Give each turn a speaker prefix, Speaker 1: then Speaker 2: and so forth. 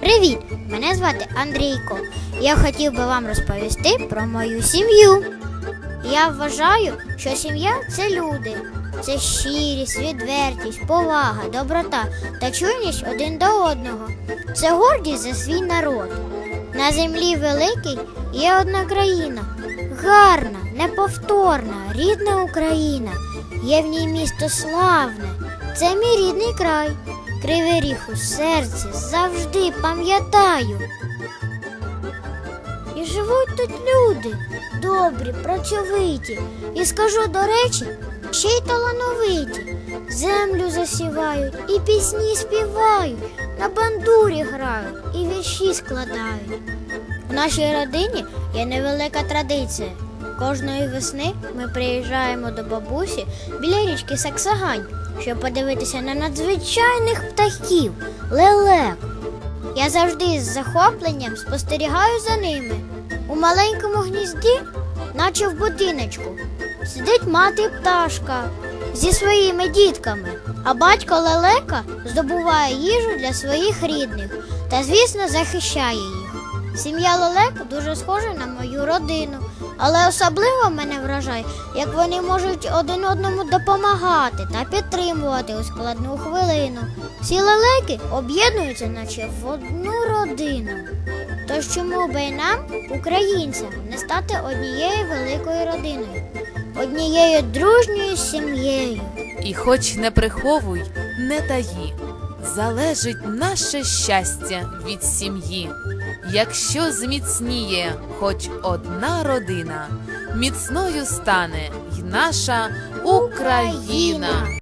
Speaker 1: Привіт! Мене звати Андрійко. Я хотів би вам розповісти про мою сім'ю. Я вважаю, що сім'я це люди. Це щирість, відвертість, повага, доброта та чуйність один до одного. Це гордість за свій народ. На землі великій є одна країна, гарна, неповторна, рідна Україна. Є в ній місто славне. Це мій рідний край. Кривий ріг у серці завжди пам'ятаю. І живуть тут люди, добрі, працьовиті, і скажу до речі, ще й талановиті. Землю засівають, і пісні співають, на бандурі грають, і вірші складають. У нашій родині є невелика традиція. Кожної весни ми приїжджаємо до бабусі біля річки Саксагань, щоб подивитися на надзвичайних птахів, лелек. Я завжди з захопленням спостерігаю за ними. У маленькому гнізді, наче в будиночку, сидить мати пташка зі своїми дітками, а батько лелека здобуває їжу для своїх рідних та, звісно, захищає їх. Сім'я лелек дуже схожа на мою родину, але особливо мене вражає, як вони можуть один одному допомагати та підтримувати у складну хвилину. Всі лелеки об'єднуються, наче в одну родину. Тож чому би нам, українцям, не стати однією великою родиною, однією дружньою сім'єю?
Speaker 2: І хоч не приховуй, не таї, залежить наше щастя від сім'ї. Якщо зміцніє хоч одна родина, міцною стане й наша Україна.